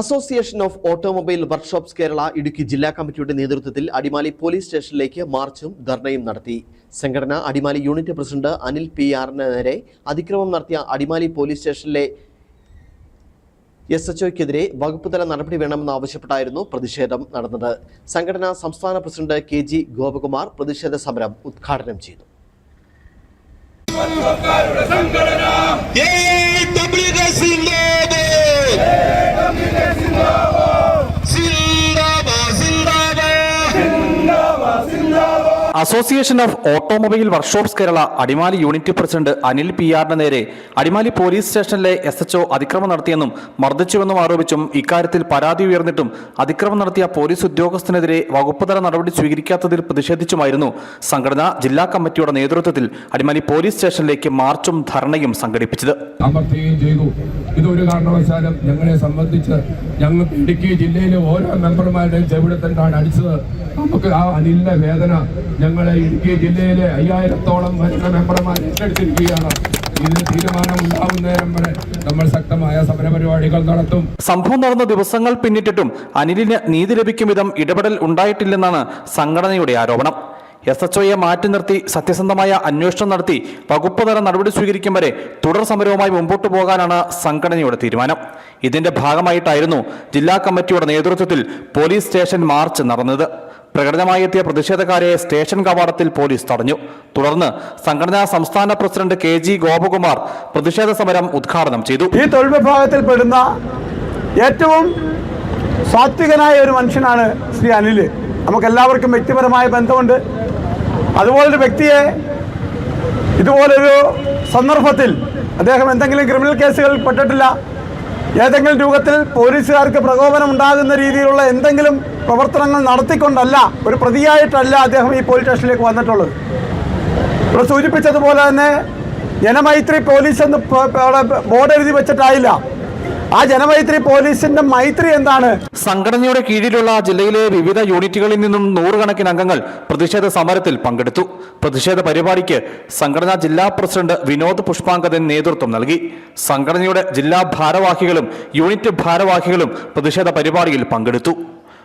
Association of automobile workshops Kerala Idukki ജില്ലാ കമ്മിറ്റിയുടെ നേതൃത്വത്തിൽ അടിമാലി പോലീസ് സ്റ്റേഷനിലേക്ക് മാർച്ചും ധർണയും നടത്തി. സംഘടന Adimali unit president Anil P ആറിന് നേരെ അതിക്രമം നടത്തിയ അടിമാലി പോലീസ് സ്റ്റേഷനിലെ എസ് എച്ച് ഒക്കെതിരെ വകുപ്പുതല നടപടി വേണമെന്ന് വേണമെന്നാവശ്യപ്പെട്ടായിരുന്നു പ്രതിഷേധം നടന്നത്. സംഘടന സംസ്ഥാന പ്രസിഡന്റ് കെ ജി ഗോപകുമാർ പ്രതിഷേധ സമരം ഉദ്ഘാടനം ചെയ്തു. President. Association of automobile workshops Kerala Adimali unit president Anil P ആറിന് നേരെ അടിമാലി പോലീസ് സ്റ്റേഷനിലെ എസ് എച്ച്ഒ അതിക്രമം നടത്തിയെന്നും മർദ്ദിച്ചുവെന്നും ആരോപിച്ചും ഇക്കാര്യത്തിൽ പരാതി ഉയർന്നിട്ടും അതിക്രമം നടത്തിയ പോലീസ് ഉദ്യോഗസ്ഥനെതിരെ വകുപ്പുതല നടപടി സ്വീകരിക്കാത്തതിൽ പ്രതിഷേധിച്ചുമായിരുന്നു. സംഘടന ജില്ലാ കമ്മിറ്റിയുടെ നേതൃത്വത്തിൽ അടിമാലി പോലീസ് സ്റ്റേഷനിലേക്ക് മാർച്ചും ധർണയും സംഘടിപ്പിച്ചത്. ഇതൊരു കാരണവശാലും ഞങ്ങളെ സംബന്ധിച്ച് ഞങ്ങൾക്ക് ഇടുക്കി ജില്ലയിലെ ഓരോ മെമ്പർമാരുടെയും ചെവിടത്തണ്ടാണ് അടിച്ചത്? നമുക്ക് ആ അനിലിന്റെ വേദന ഞങ്ങളെ ഇടുക്കി ജില്ലയിലെ അയ്യായിരത്തോളം വരുന്ന മെമ്പർമാർ ഏറ്റെടുത്തിരിക്കുകയാണ് ഇതിന് വരെ നമ്മൾ ശക്തമായ സമരപരിപാടികൾ നടത്തും. സംഭവം നടന്ന ദിവസങ്ങൾ പിന്നിട്ടിട്ടും അനിലിന് നീതി ലഭിക്കും വിധം ഇടപെടൽ ഉണ്ടായിട്ടില്ലെന്നാണ് സംഘടനയുടെ ആരോപണം. എസ് എച്ച് ഒയെ മാറ്റി നിർത്തി സത്യസന്ധമായ അന്വേഷണം നടത്തി വകുപ്പ് തല നടപടി സ്വീകരിക്കും വരെ തുടർ സമരവുമായി മുമ്പോട്ട് പോകാനാണ് സംഘടനയുടെ തീരുമാനം. ഇതിന്റെ ഭാഗമായിട്ടായിരുന്നു ജില്ലാ കമ്മിറ്റിയുടെ നേതൃത്വത്തിൽ പോലീസ് സ്റ്റേഷൻ മാർച്ച് നടന്നത്. പ്രകടനമായി എത്തിയ പ്രതിഷേധക്കാരെ സ്റ്റേഷൻ കവാടത്തിൽ പോലീസ് തടഞ്ഞു. തുടർന്ന് സംഘടനാ സംസ്ഥാന പ്രസിഡന്റ് കെ ജി ഗോപകുമാർ പ്രതിഷേധ സമരം ഉദ്ഘാടനം ചെയ്തു. ഈ തൊഴിൽ വിഭാഗത്തിൽ പെടുന്ന ഏറ്റവും സാത്വികനായ ഒരു മനുഷ്യനാണ് ശ്രീ അനിൽ. നമുക്കെല്ലാവർക്കും വ്യക്തിപരമായ ബന്ധമുണ്ട്. അതുപോലൊരു വ്യക്തിയെ ഇതുപോലൊരു സന്ദർഭത്തിൽ അദ്ദേഹം എന്തെങ്കിലും ക്രിമിനൽ കേസുകളിൽ പെട്ടിട്ടില്ല. ഏതെങ്കിലും രൂപത്തിൽ പോലീസുകാർക്ക് പ്രകോപനം ഉണ്ടാകുന്ന രീതിയിലുള്ള എന്തെങ്കിലും പ്രവർത്തനങ്ങൾ നടത്തിക്കൊണ്ടല്ല ഒരു പ്രതിയായിട്ടല്ല അദ്ദേഹം ഈ പോലീസ് സ്റ്റേഷനിലേക്ക് വന്നിട്ടുള്ളത്. ഇവിടെ സൂചിപ്പിച്ചതുപോലെ തന്നെ ജനമൈത്രി പോലീസ് എന്ന് ബോർഡ് എഴുതി വെച്ചിട്ടായില്ല. ആ ജനമൈത്രി പോലീസിന്റെ മൈത്രി എന്താണ്? സംഘടനയുടെ കീഴിലുള്ള ജില്ലയിലെ വിവിധ യൂണിറ്റുകളിൽ നിന്നും നൂറുകണക്കിന് അംഗങ്ങൾ പ്രതിഷേധ സമരത്തിൽ പങ്കെടുത്തു. പ്രതിഷേധ പരിപാടിക്ക് സംഘടനാ ജില്ലാ പ്രസിഡന്റ് വിനോദ് പുഷ്പാങ്കദൻ നേതൃത്വം നൽകി. സംഘടനയുടെ ജില്ലാ ഭാരവാഹികളും യൂണിറ്റ് ഭാരവാഹികളും പ്രതിഷേധ പരിപാടിയിൽ പങ്കെടുത്തു.